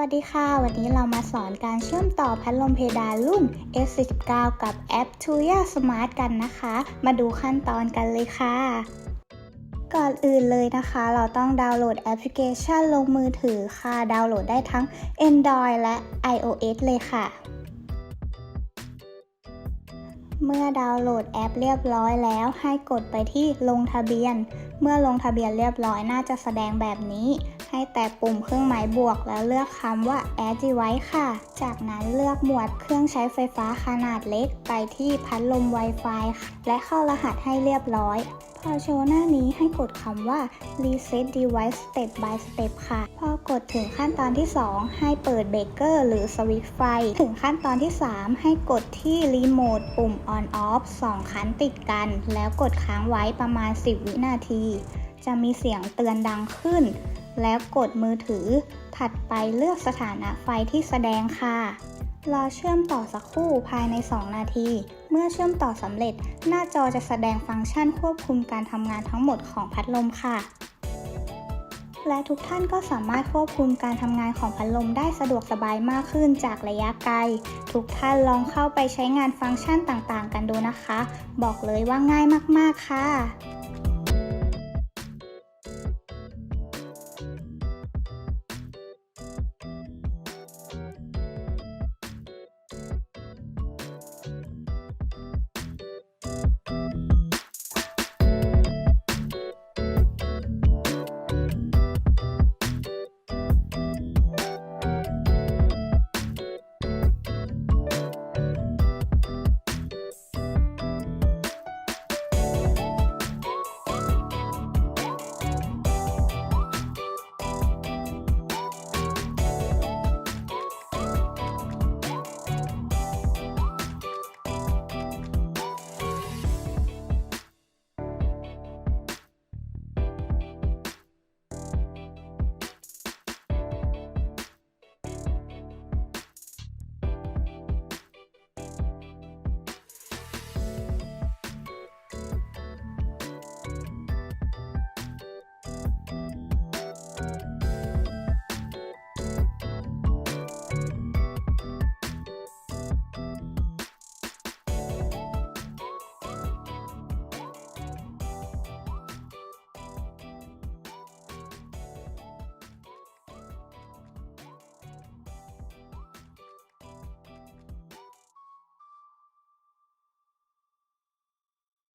วัสดีค่ะ วันนี้เรามาสอนการเชื่อมต่อพัดลมเพดานรุ่น S49 กับแอป Tuya Smart กันนะคะ มาดูขั้นตอนกันเลยค่ะ ก่อนอื่นเลยนะคะ เราต้องดาวน์โหลดแอปพลิเคชันลงมือถือค่ะ ดาวน์โหลดได้ทั้ง Android และ iOS เลยค่ะ เมื่อดาวน์โหลดแอปเรียบร้อยแล้วให้กดไปที่ลงทะเบียน เมื่อลงทะเบียนเรียบร้อยน่าจะแสดงแบบนี้ ให้แตะปุ่มเครื่องหมายบวกแล้วเลือกคำว่า Add Device ค่ะ จากนั้นเลือกหมวดเครื่องใช้ไฟฟ้าขนาดเล็กไปที่พัดลม Wi-Fi และเข้ารหัสให้เรียบร้อย พอโชว์หน้านี้ให้กดคำว่า Reset Device Step by Step ค่ะ พอกดถึงขั้นตอนที่ 2 ให้เปิดเบรกเกอร์หรือสวิตช์ไฟ ถึงขั้นตอนที่ 3 ให้กดที่รีโมทปุ่ม On Off 2 ครั้งติดกัน แล้วกดค้างไว้ประมาณ 10 วินาที จะมีเสียงเตือนดังขึ้น แล้วกดมือถือ ถัดไปเลือกสถานะไฟที่แสดงค่ะ รอเชื่อมต่อสักครู่ภายใน 2 นาที เมื่อเชื่อมต่อสำเร็จ หน้าจอจะแสดงฟังก์ชันควบคุมการทำงานทั้งหมดของพัดลมค่ะ และทุกท่านก็สามารถควบคุมการทำงานของพัดลมได้สะดวกสบายมากขึ้นจากระยะไกล ทุกท่านลองเข้าไปใช้งานฟังก์ชันต่างๆ กันดูนะคะ บอกเลยว่าง่ายมากๆค่ะ